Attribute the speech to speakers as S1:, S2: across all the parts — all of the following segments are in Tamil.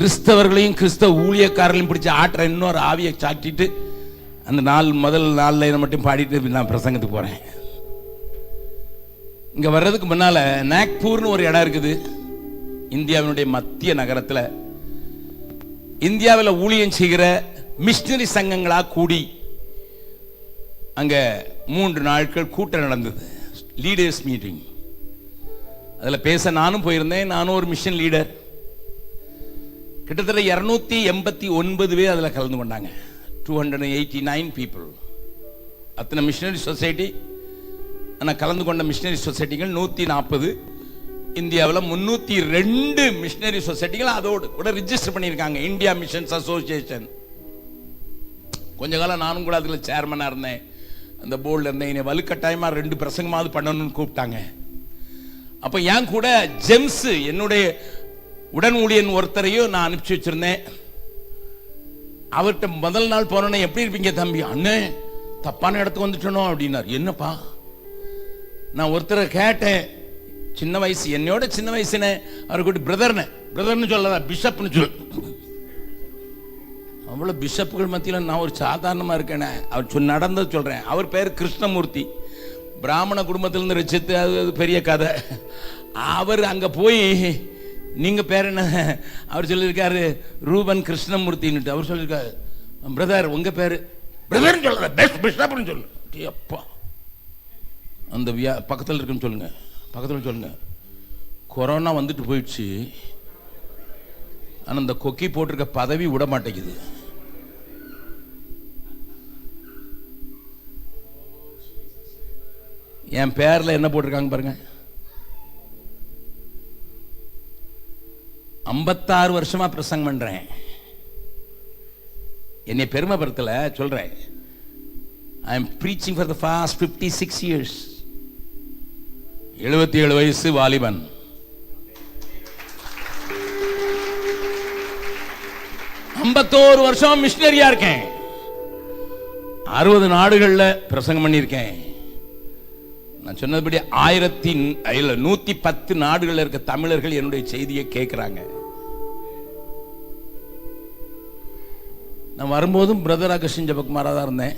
S1: கிறிஸ்தவர்களையும் கிறிஸ்தவ ஊழியக்காரர்களையும் பிடிச்சி ஆட்டுற இன்னொரு ஆவியை சாட்டிட்டு அந்த நாள் முதல் நாளில் மட்டும் பாடிட்டு நான் பிரசங்கத்துக்கு போகிறேன் இங்கே வர்றதுக்கு முன்னால் நாக்பூர்னு ஒரு இடம் இருக்குது. இந்தியாவினுடைய மத்திய நகரத்தில். இந்தியாவில் ஊழியம் செய்கிற மிஷினரி சங்கங்களாக கூடி அங்கே மூன்று நாட்கள் கூட்டம் நடந்தது. லீடர்ஸ் மீட்டிங் அதில் பேச நானும் போயிருந்தேன். நானும் ஒரு மிஷன் லீடர். கிட்டத்தட்ட இரநூத்தி எண்பத்தி ஒன்பது பேர் அதில் கலந்து கொண்டாங்க. Two hundred eighty nine people அத்தனை மிஷினரி சொசைட்டி ஆனால் கலந்து கொண்ட மிஷினரி சொசைட்டிகள் நூற்றி நாற்பது இந்தியாவில் முந்நூற்றி ரெண்டு மிஷினரி சொசைட்டிகள் அதோடு கூட ரிஜிஸ்டர் பண்ணியிருக்காங்க. இந்தியா மிஷன்ஸ் அசோசியேஷன் கொஞ்ச காலம் நானும் கூட அதில் சேர்மனாக இருந்தேன். அந்த போர்டில் இருந்தேன். என்னை வலுக்கட்டாயமாக ரெண்டு பிரசங்கமாவது பண்ணணும்னு கூப்பிட்டாங்க. அப்போ என் கூட ஜெம்ஸு என்னுடைய உடன் ஊழியன் ஒருத்தரையும் நான் அனுப்பிச்சு வச்சிருந்தேன். அவர்கிட்ட முதல் நாள் போனோன்னே எப்படி இருப்பீங்க தம்பி? அண்ணே தப்பான இடத்துக்கு வந்துட்டனோ அப்படின்னார். என்னப்பா? நான் ஒருத்தரை கேட்டேன். சின்ன வயசு என்னையோட சின்ன வயசுனே அவர் கூட்டி பிரதர்னு பிரதர்னு சொல்லதா பிஷப்னு சொல் அவ்வளோ பிஷப்புகள் மத்தியில் நான் ஒரு சாதாரணமாக இருக்கேனே. அவர் சொல் நடந்தது சொல்கிறேன் அவர் பேர் கிருஷ்ணமூர்த்தி. பிராமண குடும்பத்திலேருந்து ரசித்து அது பெரிய கதை. அவர் அங்கே போய் நீங்கள் பேர் என்ன? அவர் சொல்லியிருக்காரு ரூபன் கிருஷ்ணமூர்த்தின்னுட்டு. அவர் சொல்லியிருக்காரு. பிரதர் உங்கள் பேர்? பிரதர்னு சொல்லுற பெஸ்ட் பிஷப்னு சொல்லு. அப்பா. அந்த வியா பக்கத்தில் இருக்குன்னு சொல்லுங்க. பக்கத்தில் சொல்லுங்க. கொரோனா வந்துட்டு போயிடுச்சு. ஆனால் இந்த கொக்கி போட்டிருக்க பதவி விட மாட்டேங்குது. என் பேர்ல என்ன போட்டிருக்காங்க பாருங்க. ஐம்பத்தாறு வருஷமா பிரசங்கம் பண்றேன். என்னை பெருமைப்படுத்தல சொல்றேன். I am preaching for the past fifty six years எழுபத்தி ஏழு வயசு வாலிபன். ஐம்பத்தோரு வருஷம் மிஷினரியா இருக்கேன். அறுபது நாடுகளில் பிரசங்கம் பண்ணியிருக்கேன். நான் சொன்னதுபடி ஆயிரத்தி இல்ல நூத்தி பத்து நாடுகளில் இருக்க தமிழர்கள் என்னுடைய செய்தியை கேட்கிறாங்க. நான் வரும்போதும் பிரதர் அகஸ்டின் ஜபக்குமாராக தான் இருந்தேன்.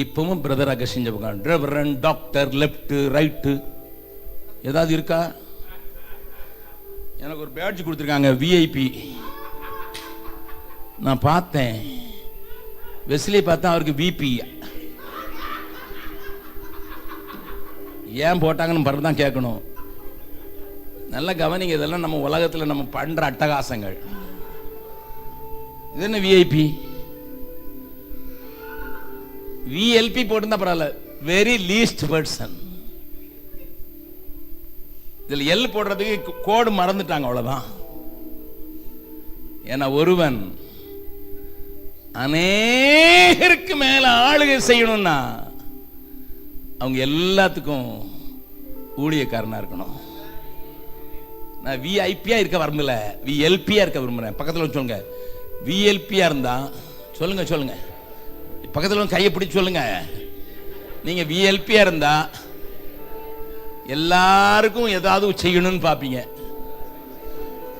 S1: இப்பவும் brother Augustine Jabakumar reverend doctor left right ஏதாவது இருக்கா? எனக்கு ஒரு பேட்ஜ் கொடுத்துருக்காங்க விஐபி நான் பார்த்தேன். வெஸ்லி பார்த்தா அவருக்கு விபி ஏன் போட்டாங்கன்னு பிறகு தான் கேட்கணும். நல்லா கவனிங்க இதெல்லாம் நம்ம உலகத்தில் நம்ம பண்ணுற அட்டகாசங்கள். இது என்ன விஐபி விஎல்பி போட்டிருந்தா பரவாயில்ல. வெரி லீஸ்ட் பர்சன் இதில் எல் போடுறதுக்கு கோடு மறந்துட்டாங்க அவ்வளவுதான். ஏன்னா ஒருவன் அநேகருக்கு மேல ஆளுகை செய்யணும்னா அவங்க எல்லாத்துக்கும் ஊழியக்காரனா இருக்கணும். நான் விஐபியா இருக்க விரும்பல. விஎல்பியா இருக்க விரும்புறேன். பக்கத்தில் வந்து சொல்லுங்க. விஎல்பியா இருந்தால் சொல்லுங்க சொல்லுங்க. பக்கத்தில் கையை பிடிச்சி சொல்லுங்க. நீங்க விஎல்பியா இருந்தால் எல்லாருக்கும் ஏதாவது செய்யணும்னு பார்ப்பீங்க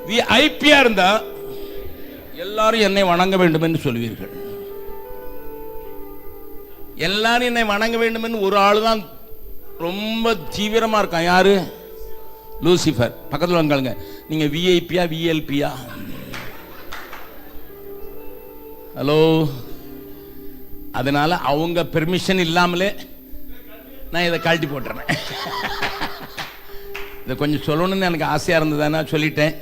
S1: விஐபியா இருந்தால் எல்லாரும் என்னை வணங்க வேண்டும் என்று சொல்வீர்கள். எல்லாரும் என்னை வணங்க வேண்டும் என்று ஒரு ஆள் தான் ரொம்ப தீவிரமாக இருக்கான். யாரு? லூசிஃபர். பக்கத்தில் வந்தாளுங்க நீங்க விஐபியா விஎல்பியா ஹலோ அதனால அவங்க பெர்மிஷன் இல்லாமலே நான் இதை கழட்டி போட்டுறேன். இதை கொஞ்சம் சொல்லணும்னு எனக்கு ஆசையாக இருந்ததுன்னா சொல்லிட்டேன்.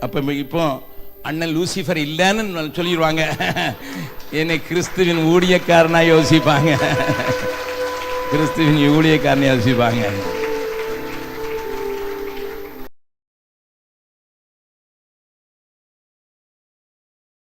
S1: அப்போ இப்போ அண்ணன் லூசிஃபர் இல்லைன்னு சொல்லிடுவாங்க. என்னை கிறிஸ்துவின் ஊழியக்காரனாக யோசிப்பாங்க. கிறிஸ்துவின் ஊழியக்காரனை யோசிப்பாங்க.